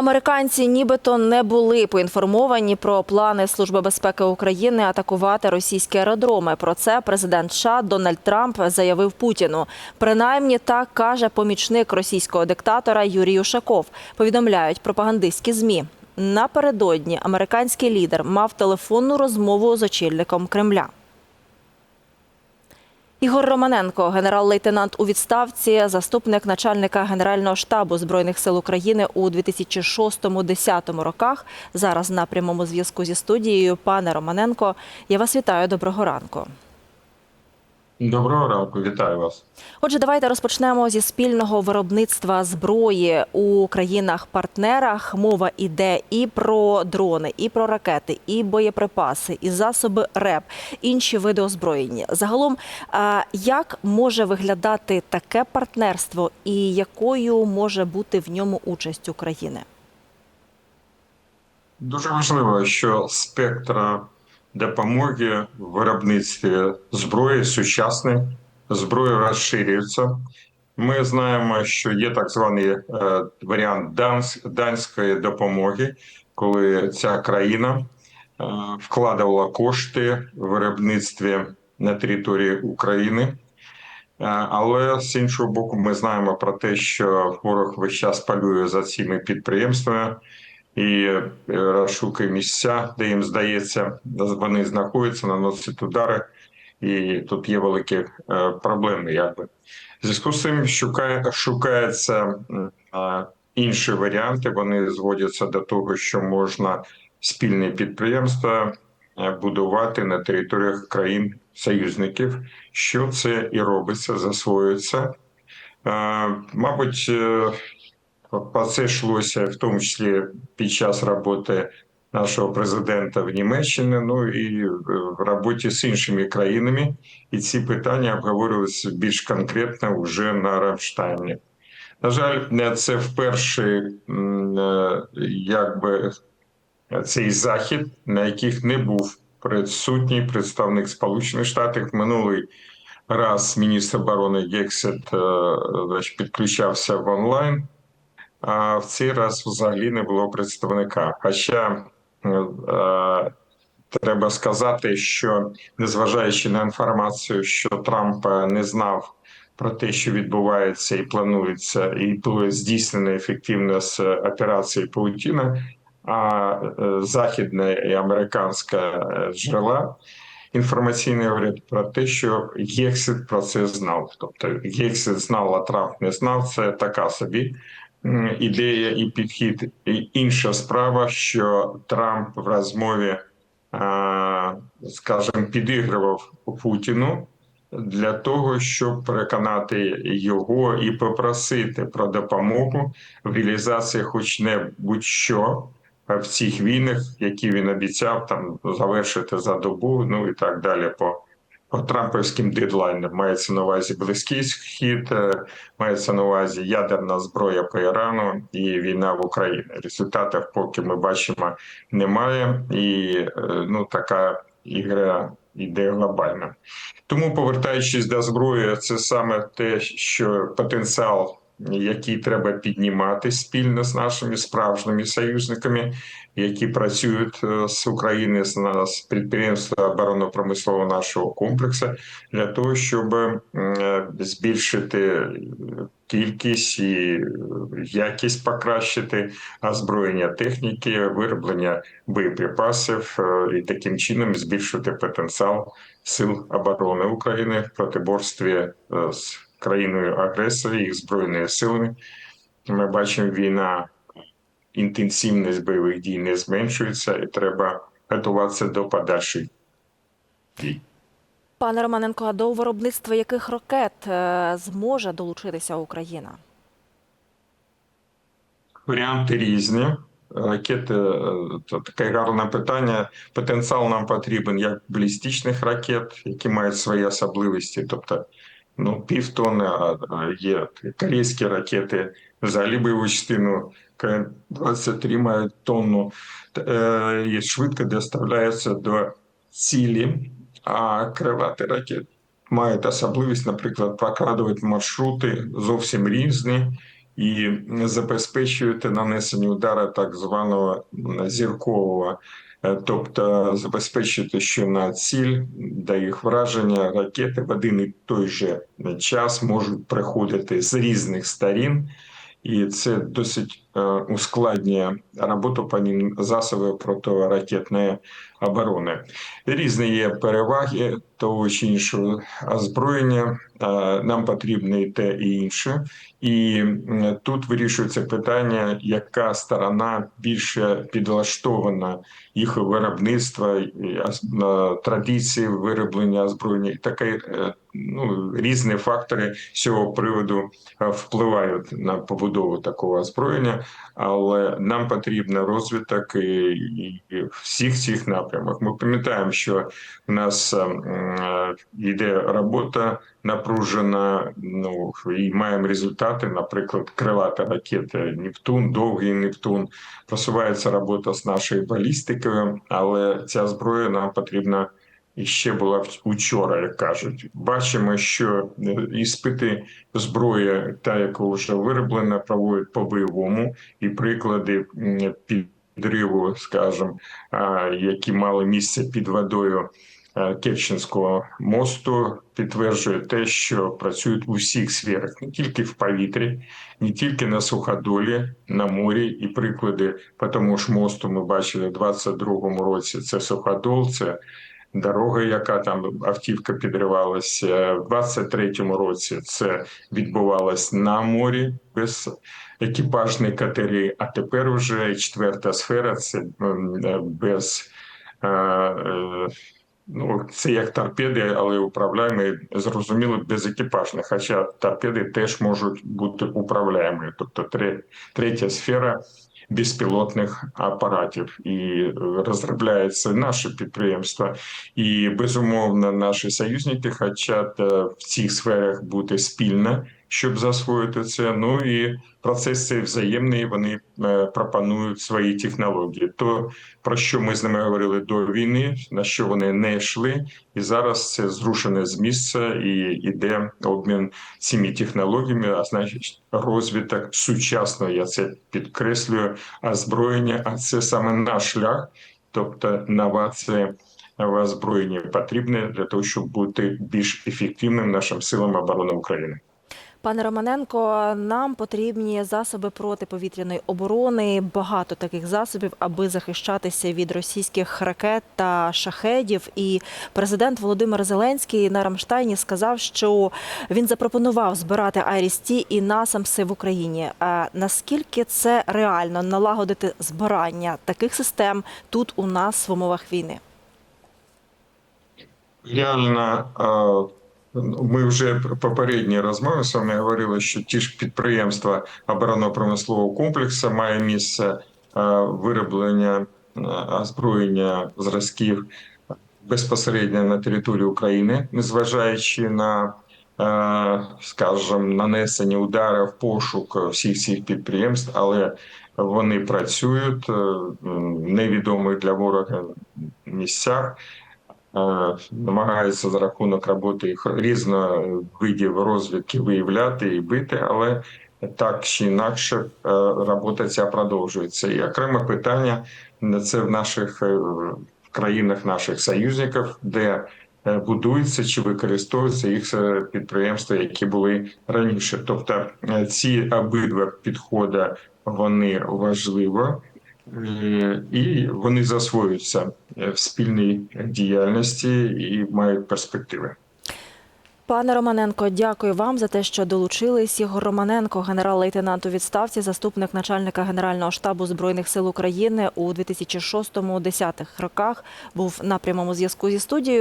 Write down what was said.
Американці нібито не були поінформовані про плани Служби безпеки України атакувати російські аеродроми. Про це президент США Дональд Трамп заявив Путіну. Принаймні так каже помічник російського диктатора Юрій Ушаков. Повідомляють пропагандистські змі. Напередодні американський лідер мав телефонну розмову з очільником Кремля. Ігор Романенко, генерал-лейтенант у відставці, заступник начальника Генерального штабу збройних сил України у 2006-2010 роках. Зараз на прямому зв'язку зі студією. Пане Романенко, я вас вітаю. Доброго ранку. Доброго ранку, вітаю вас. Отже, давайте розпочнемо зі спільного виробництва зброї у країнах-партнерах. Мова іде і про дрони, і про ракети, і боєприпаси, і засоби РЕП, інші види озброєння. Загалом, як може виглядати таке партнерство, і якою може бути в ньому участь України? Дуже важливо, що спектр допомоги в виробництві зброї сучасної зброї розширюється. Ми знаємо, що є так званий е, варіант данської допомоги, коли ця країна е, вкладала кошти в виробництві на території України. Е, Але з іншого боку, ми знаємо про те, що ворог весь час полює за цими підприємствами і е, розшукує місця, де їм здається, вони знаходяться, наносять удари, і тут є великі е, проблеми. Якби зв'язку з цим шукає, шукаються е, інші варіанти. Вони зводяться до того, що можна спільні підприємства е, будувати на територіях країн союзників. Що це і робиться, засвоюється. Мабуть, про це йшлося в тому числі під час роботи нашого президента в Німеччині, ну і в роботі з іншими країнами. І ці питання обговорювалися більш конкретно вже на Рамштайні. На жаль, це вперше е, якби цей захід, на яких не був присутній представник Сполучених Штатів минулий раз міністр оборони Гексет е, підключався в онлайн. А в цей раз взагалі не було представника. Хоча е, е, треба сказати, що незважаючи на інформацію, що Трамп е, не знав про те, що відбувається і планується, і було здійснено ефективно з операції Паутіна, а е, західна і американська е, джерела інформаційні говорять про те, що Гексит про це знав. Тобто Гексит знав, а Трамп не знав. Це така собі ідея і підхід. І інша справа, що Трамп в розмові, а, скажімо, підігрував Путіну для того, щоб переконати його і попросити про допомогу в реалізації, хоч не будь-що в цих війнах, які він обіцяв там завершити за добу, ну і так далі. по по трампівським дедлайнам мається на увазі близький схід, е, мається на увазі ядерна зброя по Ірану і війна в Україні. Результатів поки ми бачимо немає, і е, ну така ігра йде глобальна. Тому, повертаючись до зброї, це саме те, що потенціал, який треба піднімати спільно з нашими справжніми союзниками, які працюють е, з України з нас підприємства оборонно-промислового нашого комплексу, для того, щоб е, збільшити кількість і якість покращити озброєння техніки, вироблення боєприпасів е, і таким чином збільшити потенціал сил оборони України в протиборстві е, з країною агресором, їх збройними силами. Ми бачимо, війна інтенсивність бойових дій не зменшується, і треба готуватися до подальших дій. Пане Романенко, а до виробництва яких ракет е, зможе долучитися Україна? Варіанти різні. Ракети це таке гарне питання. Потенціал нам потрібен як балістичних ракет, які мають свої особливості. Тобто, ну, а є корейські ракети, взагалі бойову частину К-23 мають тонну е, і швидко доставляються до цілі, а крилаті ракети мають особливість, наприклад, прокладувати маршрути зовсім різні і забезпечують нанесення удара так званого зіркового, тобто забезпечити, що на ціль до їх враження ракети в один і той же час можуть приходити з різних сторін, і це досить е, ускладнює роботу по ним засобів протиракетної оборони. Різні є переваги того чи іншого озброєння. Нам потрібно і те, і інше. І тут вирішується питання, яка сторона більше підлаштована їх виробництва, традиції вироблення озброєння. І таке е, ну, різні фактори з цього приводу е, впливають на побудову такого озброєння, але нам потрібен розвиток і, і всіх цих напрямок. Ми пам'ятаємо, що в нас е, йде робота напружена, ну і маємо результати. Наприклад, крилата ракета Нептун, довгий Нептун. Просувається робота з нашою балістикою, але ця зброя нам потрібна. І ще була в- учора, як кажуть. Бачимо, що е, іспити зброї, та яка вже вироблена, проводять по бойовому, і приклади підриву, скажімо, які мали місце під водою е, Керченського мосту, підтверджує те, що працюють у всіх сферах, не тільки в повітрі, не тільки на суходолі, на морі. І приклади по тому ж мосту ми бачили в 22-му році. Це суходол, це дорога, яка там автівка підривалася. В 23-му році це відбувалось на морі без екіпажної катери. А тепер вже четверта сфера це е, без. е, е, Ну, це як торпеди, але управляємо зрозуміло без екіпажних. Хоча торпеди теж можуть бути управляємі. Тобто третя сфера безпілотних апаратів і е, розробляється наше підприємство. І безумовно, наші союзники хочуть е, в цих сферах бути спільно, щоб засвоїти це. Ну і процес цей взаємний. Вони е, пропонують свої технології. То про що ми з ними говорили до війни, на що вони не йшли, і зараз це зрушене з місця і йде обмін цими технологіями, а значить розвиток сучасного, я це підкреслюю, озброєння, а це саме наш шлях, тобто новація в озброєнні потрібне для того, щоб бути більш ефективним нашим силам оборони України. Пане Романенко, нам потрібні засоби протиповітряної оборони, багато таких засобів, аби захищатися від російських ракет та шахедів. І президент Володимир Зеленський на Рамштайні сказав, що він запропонував збирати Айріс-Ті і насамси в Україні. А наскільки це реально налагодити збирання таких систем тут у нас в умовах війни? Реально, ми вже в попередній розмові з вами говорили, що ті ж підприємства оборонно-промислового комплексу має місце е, вироблення е, озброєння зразків безпосередньо на території України, незважаючи на, е, скажімо, нанесення ударів, пошук всіх цих підприємств, але вони працюють в невідомих для ворога місцях. Е, намагаються за рахунок роботи їх різних видів розвідки виявляти і бити, але так чи інакше е, робота ця продовжується. І окреме питання це в наших е, в країнах наших союзників, де е, будуються чи використовуються їх е, підприємства, які були раніше. Тобто е, ці обидва підходи вони важливі. Е, і вони засвоюються е, в спільній діяльності і мають перспективи. Пане Романенко, дякую вам за те, що долучились. Ігор Романенко, генерал-лейтенант у відставці, заступник начальника Генерального штабу збройних сил України у 2006-2010 роках, був на прямому зв'язку зі студією.